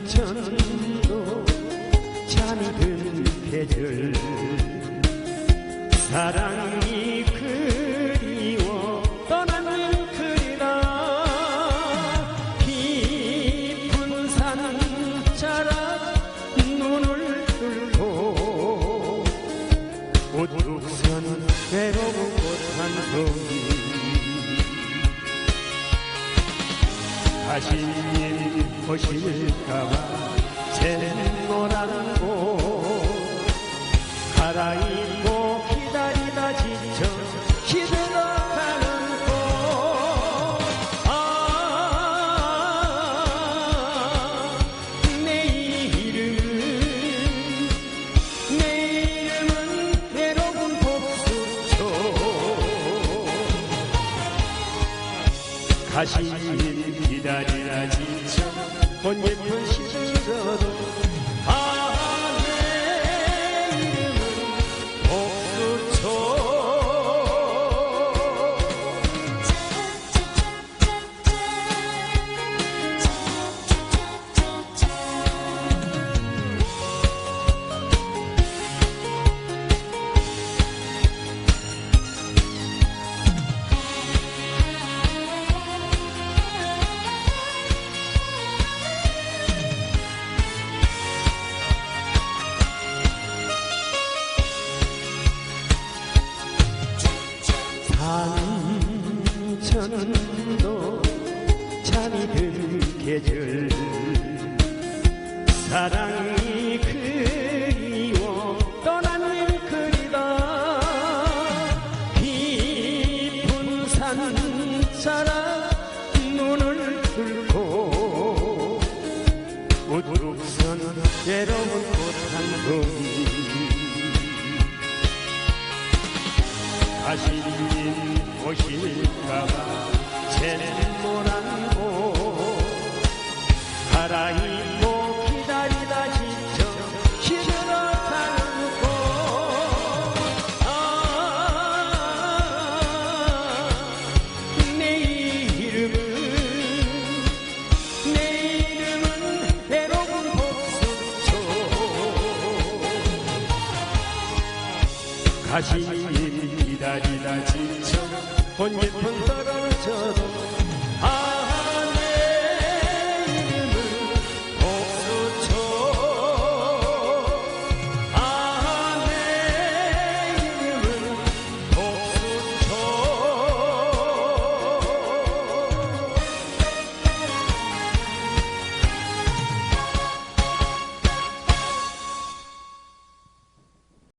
산천도 잠이 든 계절 사랑이 그리워 떠나는 그리라 깊은 산자락 눈을 뚫고 우선 외로운 곳한 송이 다시 잿노란 옷 갈아입고 기다리다 지쳐 시들어가는 꽃 아 내 이름은 내 이름은 외로운 복수초. 가시는 기다리라 지쳐 꽃잎 삼천도 잠이 들 계절 사랑이 그리워 떠나는 그리다. 깊은 산자락 가시님 오실까봐 잿노란 옷 갈아입고 기다리다 지쳐 시들어가는 꽃 아 내 이름은 내 이름은 외로운 복수초 가시님 기다리다 지쳐 꽃잎은 떨어져도 아